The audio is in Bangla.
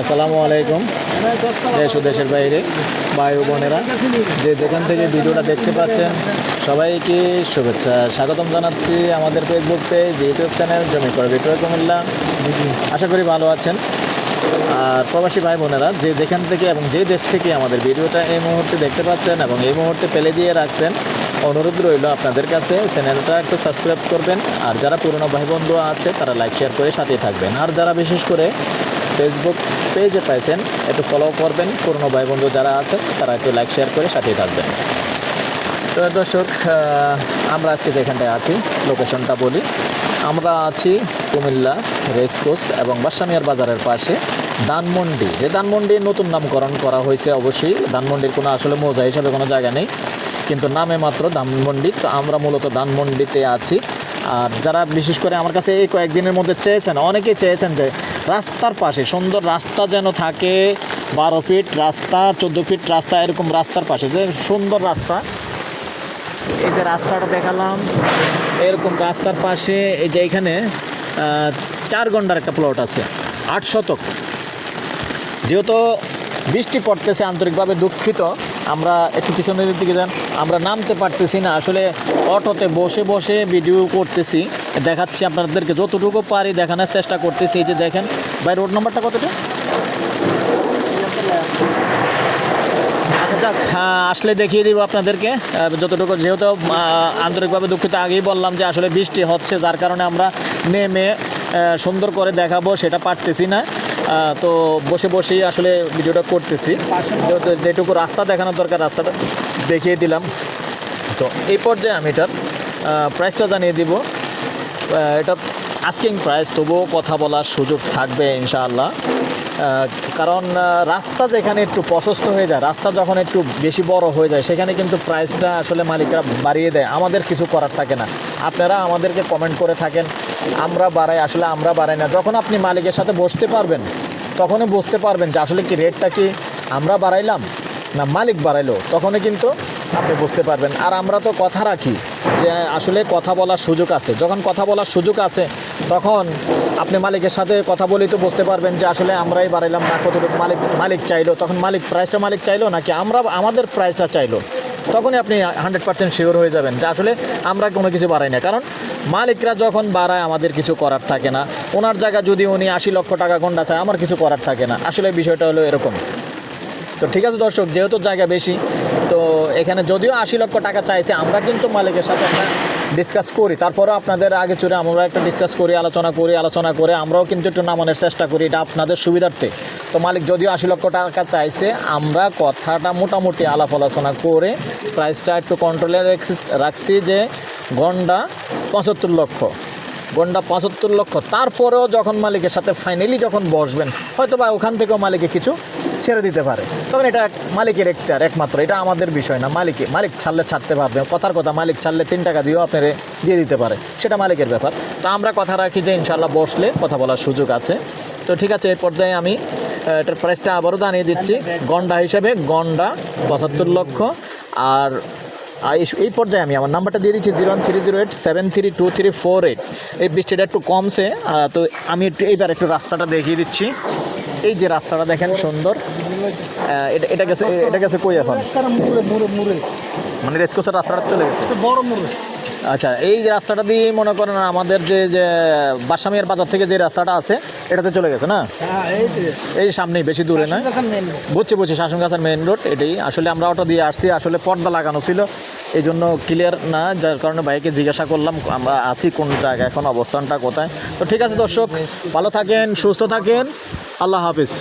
আসসালামু আলাইকুম, দেশ ও দেশের বাইরে ভাই বোনেরা, যে যেখান থেকে ভিডিওটা দেখতে পাচ্ছেন, সবাইকে শুভেচ্ছা। স্বাগতম জানাচ্ছি আমাদের ফেসবুক পেজ ইউটিউব চ্যানেল জমি করে বিক্রয় কুমিল্লা। আশা করি ভালো আছেন। আর প্রবাসী ভাই বোনেরা, যে যেখান থেকে এবং যে দেশ থেকে আমাদের ভিডিওটা এই মুহূর্তে দেখতে পাচ্ছেন এবং এই মুহূর্তে ফেলে দিয়ে রাখছেন, অনুরোধ রইল আপনাদের কাছে চ্যানেলটা একটু সাবস্ক্রাইব করবেন। আর যারা পুরনো ভাই বন্ধু আছে, তারা লাইক শেয়ার করে সাথেই থাকবেন। আর যারা বিশেষ করে ফেসবুক পেজে পাইছেন, একটু ফলো করবেন। পুরনো ভাই বন্ধু যারা আছেন তারা একটু লাইক শেয়ার করে সাথেই থাকবেন। তো দর্শক আমরা আজকে যেখানটায় আছি লোকেশনটা বলি। আমরা আছি কুমিল্লা রেসকোর্স এবং বাসামিয়ার বাজারের পাশে ধানমন্ডি। যে ধানমন্ডির নতুন নামকরণ করা হয়েছে অবশ্যই। ধানমন্ডির কোনো আসলে মজা হিসাবে কোনো জায়গা নেই। কিন্তু নামে মাত্র ধানমন্ডি। তো আমরা মূলত ধানমন্ডিতে আছি। আর যারা বিশেষ করে আমার কাছে এই কয়েকদিনের মধ্যে চেয়েছেন, অনেকেই চেয়েছেন যে রাস্তার পাশে, সুন্দর রাস্তা যেন থাকে, বারো ফিট রাস্তা, চোদ্দ ফিট রাস্তা, এরকম রাস্তার পাশে, যে সুন্দর রাস্তা। এই যে রাস্তাটা দেখালাম, এরকম রাস্তার পাশে, এই যে এখানে চার ঘণ্টার একটা প্লট আছে, আট শতক। যেহেতু বৃষ্টি পড়তেছে আন্তরিকভাবে দুঃখিত, আমরা একটু পিছনের দিকে যান, আমরা নামতে পারতেছি না, আসলে অটোতে বসে বসে ভিডিও করতেছি। দেখাচ্ছি আপনাদেরকে যতটুকু পারি দেখানোর চেষ্টা করতেছি। এই যে দেখেন ভাই রোড নাম্বারটা কতটা? আচ্ছা যাক। হ্যাঁ, আসলে দেখিয়ে দিব আপনাদেরকে। যতটুকু যেহেতু আন্তরিকভাবে দুঃখিত আগেই বললাম যে আসলে বৃষ্টি হচ্ছে যার কারণে আমরা নেমে সুন্দর করে দেখাবো সেটা পারতেছি না। তো বসে বসেই আসলে ভিডিওটা করতেছি। যেহেতু যেটুকু রাস্তা দেখানোর দরকার রাস্তাটা দেখিয়ে দিলাম। তো এই পর্যায়ে আমি এটার প্রাইসটা জানিয়ে দিব। এটা আস্কিং প্রাইস তবুও কথা বলার সুযোগ থাকবে ইনশাআল্লাহ। কারণ রাস্তা যেখানে একটু প্রশস্ত হয়ে যায়, রাস্তা যখন একটু বেশি বড় হয়ে যায়, সেখানে কিন্তু প্রাইসটা আসলে মালিকরা বাড়িয়ে দেয়। আমাদের কিছু করার থাকে না। আপনারা আমাদেরকে কমেন্ট করে থাকেন, আমরা বাড়াই, আসলে আমরা বাড়াই না। যখন আপনি মালিকের সাথে বসতে পারবেন, তখনই বুঝতে পারবেন যে আসলে কি রেটটা কি আমরা বাড়াইলাম না মালিক বাড়াইলো। তখনই কিন্তু আপনি বুঝতে পারবেন। আর আমরা তো কথা রাখি যে আসলে কথা বলার সুযোগ আছে। যখন কথা বলার সুযোগ আছে, তখন আপনি মালিকের সাথে কথা বলেই তো বুঝতে পারবেন যে আসলে আমরাই বাড়াইলাম না, কতটুকু মালিক মালিক চাইলো। তখন মালিক প্রাইসটা মালিক চাইলো নাকি আমরা, আমাদের প্রাইসটা চাইলো? তখনই আপনি হান্ড্রেড পার্সেন্ট শিওর হয়ে যাবেন যে আসলে আমরা কোনো কিছু বাড়াই না কারণ মালিকরা যখন বাড়ায়, আমাদের কিছু করার থাকে না। ওনার জায়গা যদি উনি আশি লক্ষ টাকা গন্ডা চায়, আমার কিছু করার থাকে না। আসলে বিষয়টা হলো এরকম। তো ঠিক আছে দর্শক, যেহেতু জায়গা বেশি তো এখানে যদিও আশি লক্ষ টাকা চাইছে, আমরা কিন্তু মালিকের সাথে একটা ডিসকাস করি। তারপরেও আপনাদের আগে চড়ে আমরা একটা ডিসকাস করি, আলোচনা করি, আলোচনা করে আমরাও কিন্তু একটু নামানোর চেষ্টা করি, এটা আপনাদের সুবিধার্থে। তো মালিক যদিও আশি লক্ষ টাকা চাইছে, আমরা কথাটা মোটামুটি আলাপ আলোচনা করে প্রাইসটা একটু কন্ট্রোলে রাখছি যে গন্ডা পঁচাত্তর লক্ষ গন্ডা পঁচাত্তর লক্ষ। তারপরেও যখন মালিকের সাথে ফাইনালি যখন বসবেন হয়তো বা ওখান থেকেও মালিকে কিছু ছেড়ে দিতে পারে। তখন এটা মালিকের একটার একমাত্র। এটা আমাদের বিষয় না। মালিকে, মালিক ছাড়লে ছাড়তে পারবে। কথার কথা, মালিক ছাড়লে তিন টাকা দিয়েও আপনার দিয়ে দিতে পারে। সেটা মালিকের ব্যাপার। তো আমরা কথা রাখি যে ইনশাল্লাহ বসলে কথা বলার সুযোগ আছে। তো ঠিক আছে এই পর্যায়ে আমি এটার প্রাইসটা আবারও জানিয়ে দিচ্ছি। গন্ডা হিসেবে গন্ডা পঁচাত্তর লক্ষ। আর এই পর্যায়ে আমি আমার নাম্বারটা দিয়ে দিচ্ছি zero one three zero eight seven three two three four eight. এই বৃষ্টিটা একটু কমছে তো আমি একটু এইবার একটু রাস্তাটা দেখিয়ে দিচ্ছি। এই যে রাস্তাটা দেখেন সুন্দর এটা এটা গেছে এটা গেছে কই এখন? মানে রেসকোসের রাস্তাটা চলে গেছে? বড় মুড়ে। আচ্ছা এই যে রাস্তাটা দিয়ে মনে করেন আমাদের যে যে বাসামিয়ার বাজার থেকে যে রাস্তাটা আছে এটাতে চলে গেছে না? হ্যাঁ এই সামনেই বেশি দূরে না বুঝছি বুঝছি শাসনগাছার মেইন রোড এটাই। আসলে আমরা ওটা দিয়ে আসছি আসলে পর্দা লাগানো ছিল। এই জন্য ক্লিয়ার না, যার কারণে ভাইকে জিজ্ঞাসা করলাম, আমরা আছি কোন জায়গায়, এখন অবস্থানটা কোথায়। তো ঠিক আছে দর্শক, ভালো থাকেন, সুস্থ থাকেন, আল্লাহ হাফিজ।